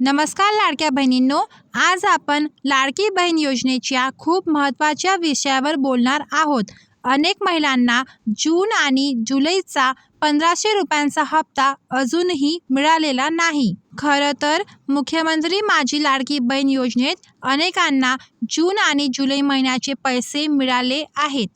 नमस्कार लाडक्या बहिणींनो आज आपण लाडकी बहीण योजनेच्या खूप महत्त्वाच्या विषयावर बोलणार आहोत. अनेक महिलांना जून आणि जुलैचा पंधराशे रुपयांचा हप्ता अजूनही मिळालेला नाही. खरं तर मुख्यमंत्री माझी लाडकी बहीण योजनेत अनेकांना जून आणि जुलै महिन्याचे पैसे मिळाले आहेत.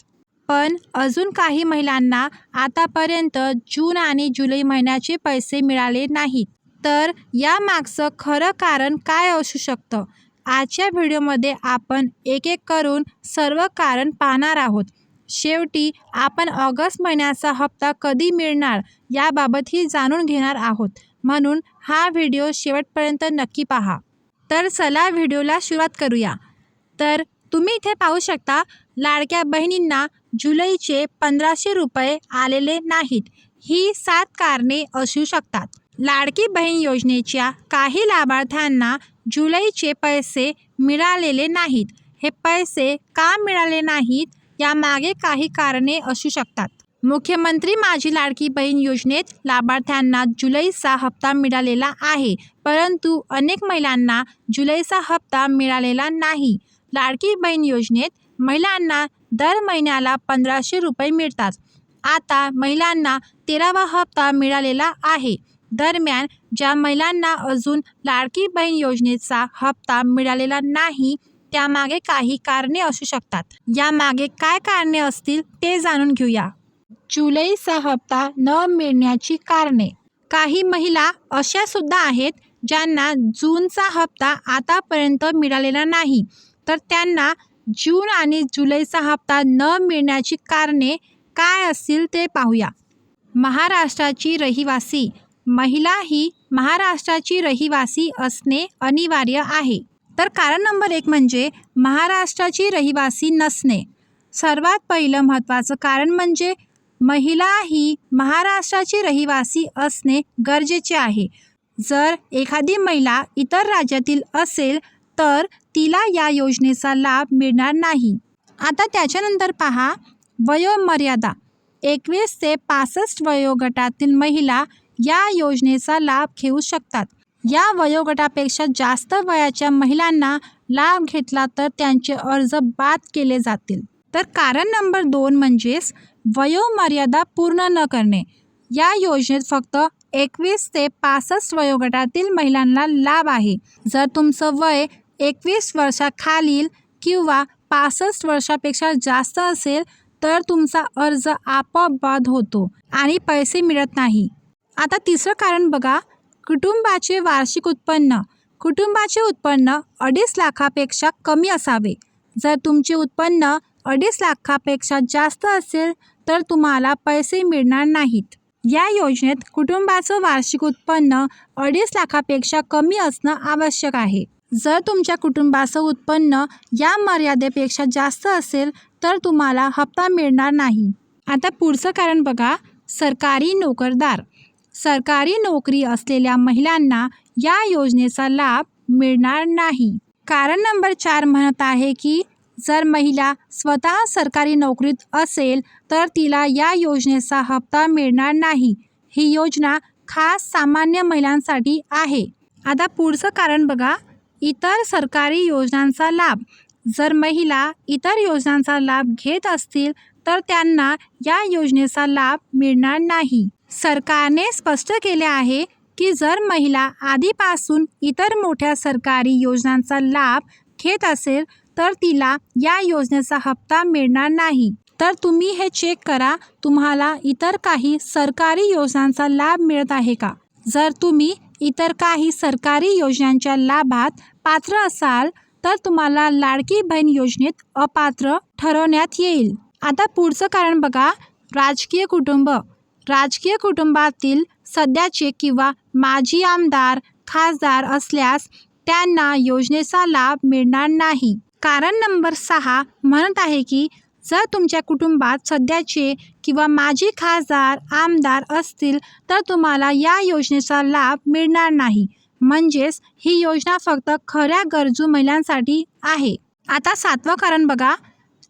पण अजून काही महिलांना आतापर्यंत जून आणि जुलै महिन्याचे पैसे मिळाले नाहीत. तर यामागचं खरं कारण काय असू शकतं? आजच्या व्हिडिओमध्ये आपण एक एक करून सर्व कारण पाहणार आहोत. शेवटी आपण ऑगस्ट महिन्याचा हप्ता कधी मिळणार याबाबतही जाणून घेणार आहोत. म्हणून हा व्हिडिओ शेवटपर्यंत नक्की पहा. तर चला व्हिडिओला सुरुवात करूया. तर तुम्ही इथे पाहू शकता लाडक्या बहिणींना जुलैचे पंधराशे रुपये आलेले नाहीत. ही सात कारणे असू शकतात. लाडकी बहीण योजनेच्या काही लाभार्थ्यांना जुलैचे पैसे मिळालेले नाहीत. हे पैसे का मिळाले नाहीत यामागे काही कारणे असू शकतात. मुख्यमंत्री माझी लाडकी बहीण योजनेत लाभार्थ्यांना जुलैचा हप्ता मिळालेला आहे परंतु अनेक महिलांना जुलैचा हप्ता मिळालेला नाही. लाडकी बहीण योजनेत महिलांना दर महिन्याला पंधराशे रुपये मिळतात. आता महिलांना तेरावा हप्ता मिळालेला आहे. दरम्यान ज्या महिलांना अजून लाडकी बहीण योजनेचा हप्ता मिळालेला नाही त्यामागे काही कारणे असू शकतात. यामागे काय कारणे असतील ते जाणून घेऊया. जुलैचा हप्ता न मिळण्याची कारणे. काही महिला अशा सुद्धा आहेत ज्यांना जूनचा हप्ता आतापर्यंत मिळालेला नाही. तर त्यांना जून आणि जुलैचा हप्ता न मिळण्याची कारणे काय असतील ते पाहूया. महाराष्ट्राची रहिवासी महिला ही महाराष्ट्राची रहिवासी असणे अनिवार्य आहे. तर कारण नंबर एक म्हणजे महाराष्ट्राची रहिवासी नसणे. सर्वात पहिलं महत्त्वाचं कारण म्हणजे महिला ही महाराष्ट्राची रहिवासी असणे गरजेचे आहे. जर एखादी महिला इतर राज्यातील असेल तर तिला या योजनेचा लाभ मिळणार नाही. आता त्याच्यानंतर पहा वयोमर्यादा. एकवीस ते पासष्ट वयोगटातील महिला या योजनेचा लाभ घेऊ शकतात. या वयोगटापेक्षा जास्त वयाच्या महिलांना लाभ घेतला तर त्यांचे अर्ज बाद केले जातील. तर कारण नंबर दोन म्हणजेच वयोमर्यादा पूर्ण न करणे. या योजनेत फक्त एकवीस ते पासष्ट वयोगटातील महिलांना लाभ आहे. जर तुमचं वय एकवीस वर्षाखालील किंवा पासष्ट वर्षापेक्षा जास्त असेल तर तुमचा अर्ज आपोआप बाद होतो आणि पैसे मिळत नाही. आता तिसरं कारण बघा. कुटुंबाचे वार्षिक उत्पन्न. कुटुंबाचे उत्पन्न अडीच लाखापेक्षा कमी असावे. जर तुमचे उत्पन्न अडीच लाखापेक्षा जास्त असेल तर तुम्हाला पैसे मिळणार नाहीत. या योजनेत कुटुंबाचं वार्षिक उत्पन्न अडीच लाखापेक्षा कमी असणं आवश्यक आहे. जर तुमच्या कुटुंबाचं उत्पन्न या मर्यादेपेक्षा जास्त असेल तर तुम्हाला हप्ता मिळणार नाही. आता पुढचं कारण बघा. सरकारी नोकरदार. सरकारी नोकरी असलेल्या महिलांना या योजनेचा लाभ मिळणार नाही. कारण नंबर चार म्हणत आहे की जर महिला स्वतः सरकारी नोकरीत असेल तर तिला या योजनेचा हप्ता मिळणार नाही. ही योजना खास सामान्य महिलांसाठी आहे. आता पुढचं कारण बघा. इतर सरकारी योजनांचा लाभ. जर महिला इतर योजनांचा लाभ घेत असतील तर त्यांना या योजनेचा लाभ मिळणार नाही. सरकारने स्पष्ट केले आहे की जर महिला आधीपासून इतर मोठ्या सरकारी योजनांचा लाभ घेत असेल तर तिला या योजनेचा हप्ता मिळणार नाही. तर तुम्ही हे चेक करा तुम्हाला इतर काही सरकारी योजनांचा लाभ मिळत आहे का? जर तुम्ही इतर काही सरकारी योजनांच्या लाभात पात्र असाल तर तुम्हाला लाडकी बहीण योजनेत अपात्र ठरवण्यात येईल. आता पुढचं कारण बघा. राजकीय कुटुंब. राजकीय कुटुंबातील सध्याचे किंवा माजी आमदार खासदार असल्यास त्यांना योजनेचा लाभ मिळणार नाही. कारण नंबर सहा म्हणत आहे की जर तुमच्या कुटुंबात सध्याचे किंवा माजी खासदार आमदार असतील तर तुम्हाला या योजनेचा लाभ मिळणार नाही. म्हणजेच ही योजना फक्त खऱ्या गरजू महिलांसाठी आहे. आता सातवं कारण बघा.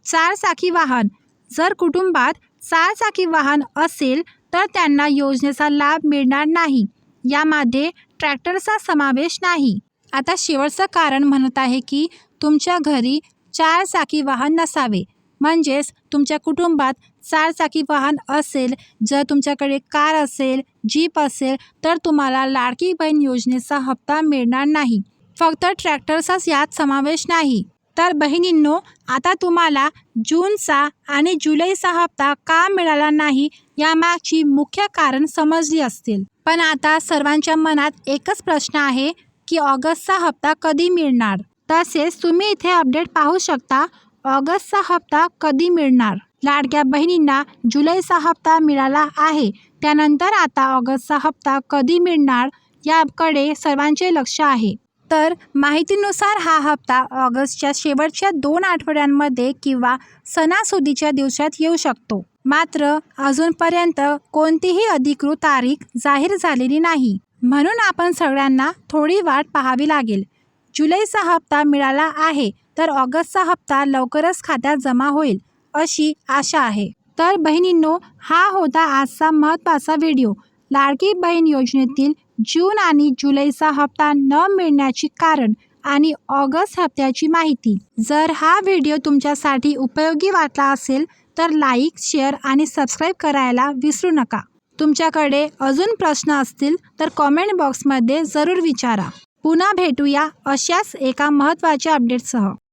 चारचाकी वाहन. जर कुटुंबात चारचाकी वाहन असेल तर त्यांना योजनेचा लाभ मिळणार नाही. यामध्ये ट्रॅक्टरचा समावेश नाही. आता शेवटचं कारण म्हणत आहे की तुमच्या घरी चार चाकी वाहन नसावे. म्हणजेच तुमच्या कुटुंबात चार चाकी वाहन असेल जर तुमच्याकडे कार असेल जीप असेल तर तुम्हाला लाडकी बहीण योजनेचा हप्ता मिळणार नाही. फक्त ट्रॅक्टरचाच यात समावेश नाही. तर बहिणींनो आता तुम्हाला जूनचा आणि जुलैचा हप्ता का मिळाला नाही यामागची मुख्य कारण समजली असतील. पण आता सर्वांच्या मनात एकच प्रश्न आहे की ऑगस्टचा हप्ता कधी मिळणार? तसेच तुम्ही इथे अपडेट पाहू शकता ऑगस्टचा हप्ता कधी मिळणार? लाडक्या बहिणींना जुलैचा हप्ता मिळाला आहे त्यानंतर आता ऑगस्टचा हप्ता कधी मिळणार याकडे सर्वांचे लक्ष आहे. तर माहितीनुसार हा हप्ता ऑगस्टच्या शेवटच्या दोन आठवड्यांमध्ये किंवा सणासुदीच्या दिवसात येऊ शकतो. मात्र अजूनपर्यंत कोणतीही अधिकृत तारीख जाहीर झालेली नाही. म्हणून आपण सगळ्यांना थोडी वाट पाहावी लागेल. जुलैचा हप्ता मिळाला आहे तर ऑगस्टचा हप्ता लवकरच खात्यात जमा होईल अशी आशा आहे. तर बहिणींनो हा होता आजचा महत्त्वाचा व्हिडिओ. लाडकी बहीण योजनेतील जून आणि जुलैचा हप्ता न मिळण्याची कारण आणि ऑगस्ट हप्त्याची माहिती. जर हा व्हिडिओ तुमच्यासाठी उपयोगी वाटला असेल तर लाईक शेअर आणि सबस्क्राईब करायला विसरू नका. तुमच्याकडे अजून प्रश्न असतील तर कॉमेंट बॉक्समध्ये जरूर विचारा. पुन्हा भेटूया अशाच एका महत्त्वाच्या अपडेटसह.